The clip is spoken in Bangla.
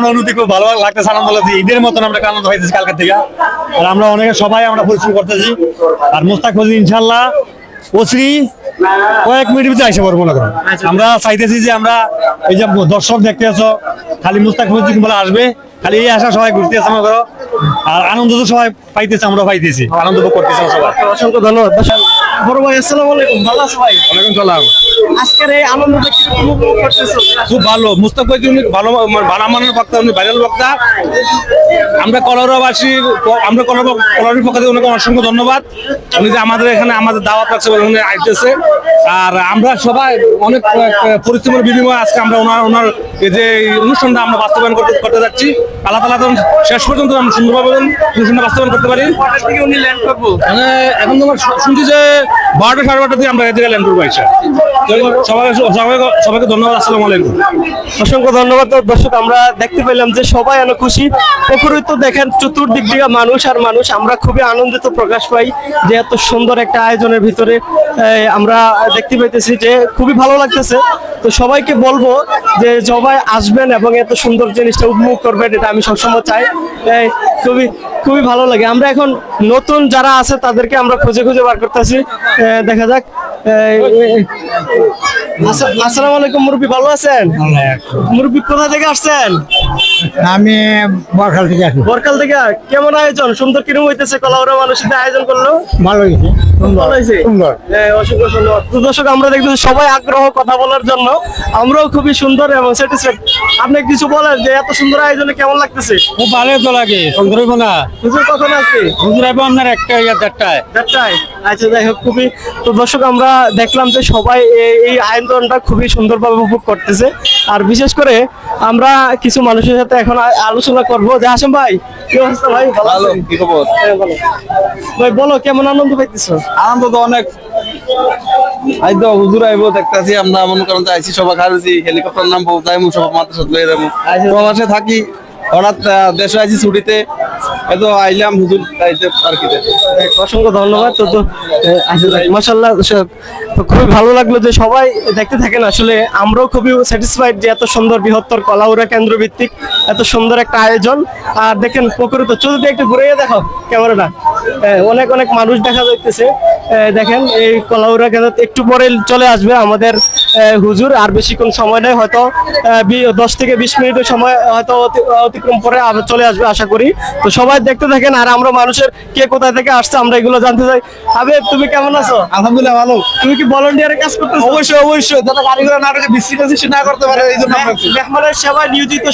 আনন্দ মতন আমরা আনন্দ থেকে। আর আমরা অনেকে সবাই আমরা পরিশ্রম করতেছি। আর মুস্তাক ইনশাল্লাহ কয়েক মনে করো। আমরা চাইতেছি যে আমরা যে দর্শক দেখতে আছো, খালি মুস্তাক আসবে, খালি এই আশা সবাই ঘুরতে আছে করো। আর আনন্দ তো সবাই পাইতেছে আমরা পাইতেছি। আনন্দ করতেছি সবাই। অসংখ্য ধন্যবাদ। বড় ভাই আসসালামু আলাইকুম। ভালো আছো ভাই? ওয়ালাইকুম সালাম। আজকের এই আনন্দটা কি উপভোগ করতেছো? খুব ভালো। উনি ভালো ভালো মানের বক্তা উনি ভাইরাল বক্তা। আমরা কলরাবাসীর আমরা কলর কলরের পক্ষ থেকে ওনাকে অসংখ্য ধন্যবাদ। উনি যে আমাদের এখানে আমাদের দাওয়াত রাখছে উনি আইতেছে। আর আমরা সবাই অনেক পরিশ্রমের বিনিময়ে আজকে আমরা ওনার ওনার এই যে অনুষ্ঠানটা আমরা বাস্তবায়ন করতে করতে যাচ্ছি। আল্লাহ তালা যখন শেষ পর্যন্ত আমরা সুন্দরভাবে অনুষ্ঠানটা বাস্তবায়ন করতে পারি। মানে এখন তোমার শুনছি যে বারোটা সাড়ে বারোটা আমরা জায়গায় ল্যান্ড করব সবাই সবাইকে ধন্যবাদ, আসসালামু আলাইকুম। অসংখ্য ধন্যবাদ। দর্শক, আমরা দেখতে পেলাম যে সবাই অনেক খুশি। পুকুরে তো দেখেন চতুর্দিক দিয়ে মানুষ আর মানুষ। আমরা খুবই আনন্দিত প্রকাশ পাই যে এত সুন্দর একটা আয়োজনের ভিতরে। আমরা দেখতে পাইতেছি যে খুবই ভালো লাগতেছে। তো সবাইকে বলব যে সবাই আসবেন এবং এত সুন্দর জিনিসটা উপভোগ করবেন, এটা আমি সবসময় চাই। খুবই খুবই ভালো লাগে। আমরা এখন নতুন যারা আছে তাদেরকে আমরা খুঁজে খুঁজে বার করতেছি। দেখা যাক। আসসালামু আলাইকুম মুরব্বী ভালো আছেন? মুরব্বী কোথা থেকে আসছেন? আমি বরখাল থেকে আসি। বরকাল থেকে কেমন আয়োজন? সুন্দর কিরম হইতেছে? কলাউরা মানুষের আয়োজন করল? ভালো হয়েছে সুন্দর। হ্যাঁ, অসংখ্য ধন্যবাদ। দর্শক আমরা দেখতেছি সবাই আগ্রহ কথা বলার জন্য। আমরাও খুবই সুন্দর এবং স্যাটিসফাইড আপনি কিছু বলেন যে এত সুন্দর আয়োজনে কেমন লাগতেছে? খুব ভালো তো লাগে। সুন্দর হইব না। হুজুর কখন আসবে? হুজুর আইবো আপনার একটা ইয়া দেড়টায়। দেড়টায়? আচ্ছা যাই হোক খুবই তো দর্শক আমরা দেখলাম যে সবাই এ- এই আয়োজনটা খুবই সুন্দরভাবে উপভোগ করতেছে। আর বিশেষ করে আমরা কিছু মানুষের সাথে এখন আলোচনা করব। যে আসেন ভাই কি অবস্থা ভাই? ভালো? কি খবর? হ্যাঁ, ভাই বলো কেমন আনন্দ পাইতেছো? আনন্দ তো অনেক। আইতো হুজুর আইবো দেখতাছি আমরা মনে করেন যে আইসি সবাই খারছি হেলিকপ্টার নামবো যাইমু সব মাদ্রাসা লয়ে যাব প্রবাসে থাকি হঠাৎ দেশে আইছি ছুটিতে। এত আইলাম আর অসংখ্য ধন্যবাদ, তো তো খুবই ভালো লাগল যে সবাই দেখতে থাকেন। আসলে আমরাও খুবই স্যাটিসফাইড যে এত সুন্দর বৃহত্তর কলাউরা কেন্দ্র ভিত্তিক এত সুন্দর একটা আয়োজন। আর দেখেন, প্রকৃত চতুর্থ একটু ঘুরে দেখো, ক্যামেরাটা। অনেক অনেক মানুষ দেখা যাইতেছে। দেখেন এই কলাউরা কেন্দ্র একটু পরে চলে আসবে আমাদের হুজুর আর বেশিক্ষণ সময় নেই হয়তো দশ থেকে বিশ মিনিটের সময় হয়তো অতিক্রম করে আবার চলে আসবে আশা করি। তো সবাই দেখতে থাকেন আর আমরা মানুষের কে কোথায় থেকে আসছে আমরা এগুলো জানতে চাই। আবেদ তুমি কেমন আছো? আলহামদুলিল্লাহ ভালো। তুমি কি ভলান্টিয়ারে কাজ করতে অবশ্যই অবশ্যই। যারা গাড়ি ঘোড়া না রেখে বিশ্রী না করতে পারে এই জন্য মেহমানের সেবায় নিয়োজিত